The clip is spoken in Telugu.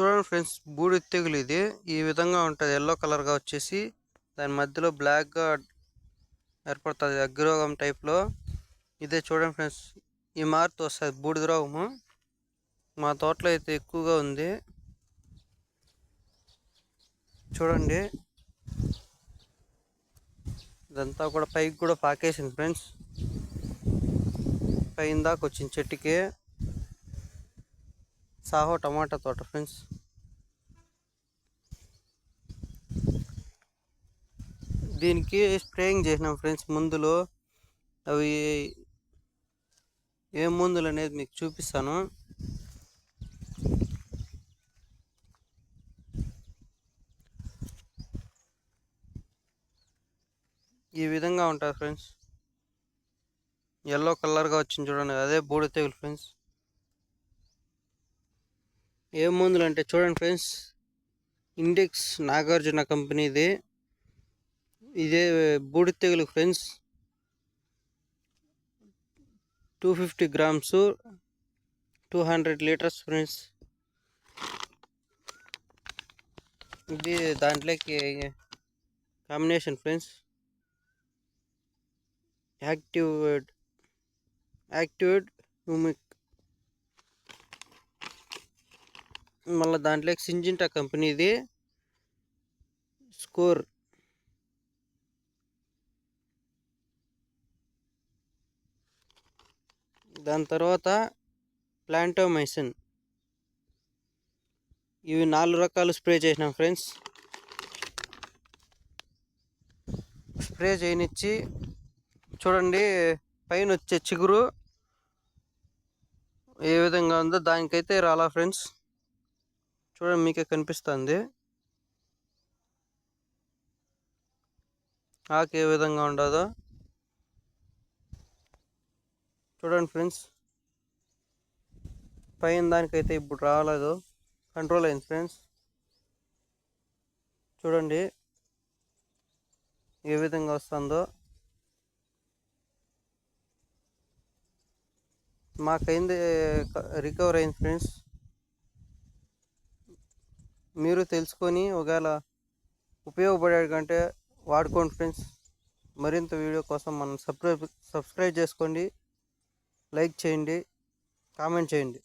చూడండి ఫ్రెండ్స్ బూడి తెగులు ఇది ఈ విధంగా ఉంటుంది. ఎల్లో కలర్గా వచ్చేసి దాని మధ్యలో బ్లాక్గా ఏర్పడుతుంది. అగ్గిరోగం టైప్లో. ఇదే చూడండి ఫ్రెండ్స్ ఈ మార్పు వస్తుంది. బూడిద రోగము మా తోటలో అయితే ఎక్కువగా ఉంది. చూడండి. ఇదంతా కూడా పైకి కూడా పాకేసింది ఫ్రెండ్స్. పైన దాకా వచ్చింది చెట్టుకి. సాహో టమాటా తోట ఫ్రెండ్స్. దీనికి స్ప్రేయింగ్ చేసినాం ఫ్రెండ్స్ మందులు. అవి ఏ మందులు అనేది మీకు చూపిస్తాను. ఈ విధంగా ఉంటుంది ఫ్రెండ్స్. ఎల్లో కలర్గా వచ్చింది చూడండి అదే బూడిద తెగులు ఫ్రెండ్స్. ఏ మందులు అంటే చూడండి ఫ్రెండ్స్ ఇండెక్స్ నాగార్జున కంపెనీది ఇదే. బూడిద తెగులు friends. Two fifty grams two hundred litres friends. ఇది దాంట్లోకి combination friends. Activate activate humic మళ్ళీ దాంట్లోకి సింజింటా కంపెనీది స్కోర్. దాని తర్వాత ప్లాంటోమైసిన్. ఇవి నాలుగు రకాలు స్ప్రే చేసినాం ఫ్రెండ్స్. స్ప్రే చేయనిచ్చి చూడండి పైన వచ్చే చిగురు ఏ విధంగా ఉందో దానికైతే రాలా ఫ్రెండ్స్. చూడండి మీకే కనిపిస్తుంది. ఆకు ఏ విధంగా ఉండదో చూడండి ఫ్రెండ్స్. పైన దానికైతే ఇప్పుడు రాలేదు. కంట్రోల్ అయింది ఫ్రెండ్స్. చూడండి. ఏ విధంగా వస్తుందో. మాకైంది రికవర్ అయింది ఫ్రెండ్స్. మీరు తెలుసుకొని ఒకవేళ ఉపయోగపడేటంటే వాడుకోండి ఫ్రెండ్స్. మరింత వీడియో కోసం మనం సబ్స్క్రైబ్ సబ్స్క్రైబ్ చేసుకోండి. లైక్ చేయండి. కామెంట్ చేయండి.